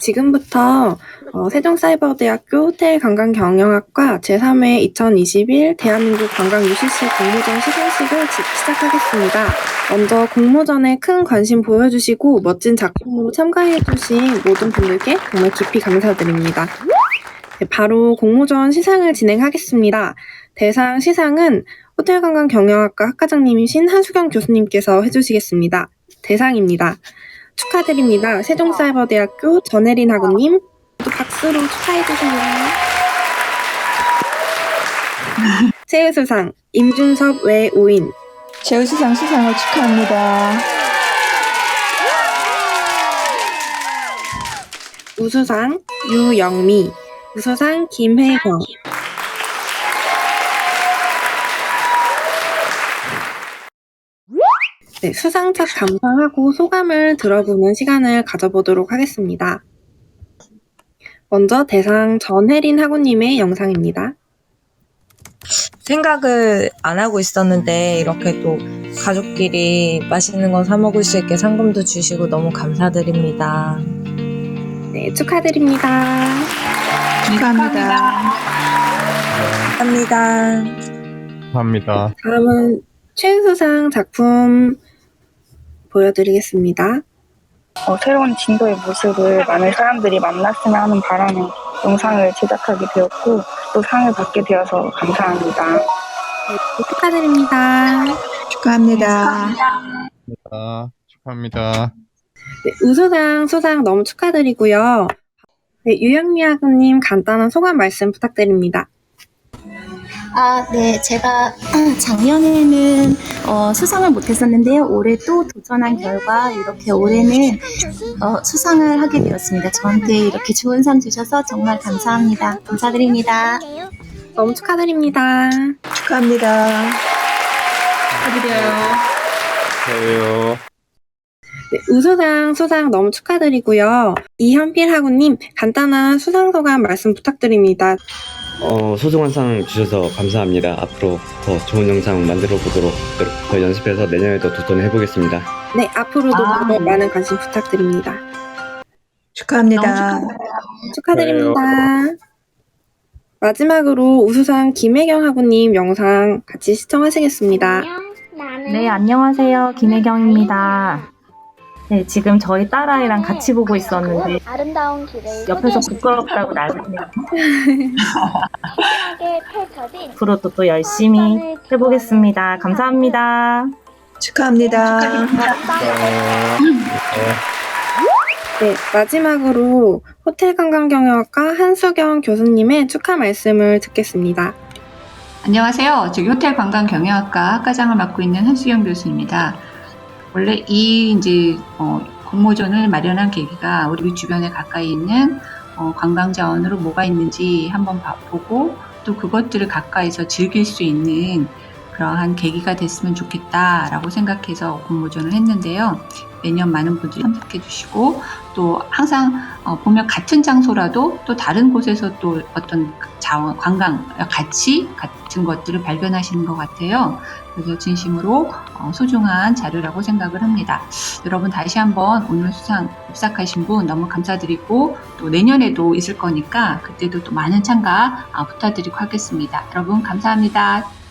지금부터 어, 세종사이버대학교 호텔 관광경영학과 제3회 2021 대한민국 관광 UCC 공모전 시상식을 지- 시작하겠습니다. 먼저 공모전에 큰 관심 보여주시고 멋진 작품으로 참가해주신 모든 분들께 정말 깊이 감사드립니다. 네, 바로 공모전 시상을 진행하겠습니다. 대상 시상은 호텔관광경영학과 학과장님이신 한수경 교수님께서 해주시겠습니다. 대상입니다. 축하드립니다. 세종사이버대학교 전혜린 학우님 또 박수로 축하해주세요. 세우수상 임준섭 외우인 제우수상 수상을 축하합니다. 우수상 유영미 우수상 김혜경 네, 수상작 감상하고 소감을 들어보는 시간을 가져보도록 하겠습니다. 먼저 대상 전혜린 학우님의 영상입니다. 생각을 안 하고 있었는데 이렇게 또 가족끼리 맛있는 거사 먹을 수 있게 상금도 주시고 너무 감사드립니다. 네, 축하드립니다. 축하합니다. 감사합니다. 합니다. 다음은 최우수상 작품 보여드리겠습니다. 어, 새로운 진도의 모습을 많은 사람들이 만났으면 하는 바람에 영상을 제작하게 되었고 또 상을 받게 되어서 감사합니다. 네, 축하드립니다. 축하합니다. 아, 축하합니다. 네, 우수상 수상 너무 축하드리고요. 네, 유영미 학우님 간단한 소감 말씀 부탁드립니다. 아, 네. 제가 작년에는 어, 수상을 못했었는데요. 올해 또 도전한 결과 이렇게 올해는 어, 수상을 하게 되었습니다. 저한테 이렇게 좋은 상 주셔서 정말 감사합니다. 감사드립니다. 너무 축하드립니다. 축하합니다. 저요. 네, 우수상 수상 너무 축하드리고요. 이현필 학우님 간단한 수상 소감 말씀 부탁드립니다. 어, 소중한 상 주셔서 감사합니다. 앞으로 더 좋은 영상 만들어 보도록 더 연습해서 내년에도 도전해 보겠습니다. 네, 앞으로도 아. 더 많은 관심 부탁드립니다. 축하합니다. 축하드립니다. 마지막으로 우수상 김혜경 학우님 영상 같이 시청하시겠습니다. 네, 안녕하세요. 김혜경입니다. 네, 지금 저희 딸아이랑 같이 보고 있었는데 아름다운 길을 옆에서 부끄럽다고 펼쳐진 앞으로도 또 열심히 해보겠습니다. 감사합니다. 축하합니다. 네, 마지막으로 호텔 관광경영학과 한수경 교수님의 축하 말씀을 듣겠습니다. 안녕하세요. 저기 호텔 관광 경영학과 학과장을 맡고 있는 한수영 교수입니다. 원래 이 이제 어, 공모전을 마련한 계기가 우리 주변에 가까이 있는 어, 관광 자원으로 뭐가 있는지 한번 봐- 보고 또 그것들을 가까이서 즐길 수 있는 그러한 계기가 됐으면 좋겠다라고 생각해서 공모전을 했는데요. 매년 많은 분들이 참석해 주시고 또 항상 어, 보면 같은 장소라도 또 다른 곳에서 또 어떤 자원, 관광, 가치 같은 것들을 발견하시는 것 같아요. 그래서 진심으로 어, 소중한 자료라고 생각을 합니다. 여러분 다시 한번 오늘 수상 입삭하신 분 너무 감사드리고 또 내년에도 있을 거니까 그때도 또 많은 참가 어, 부탁드리고 하겠습니다. 여러분 감사합니다.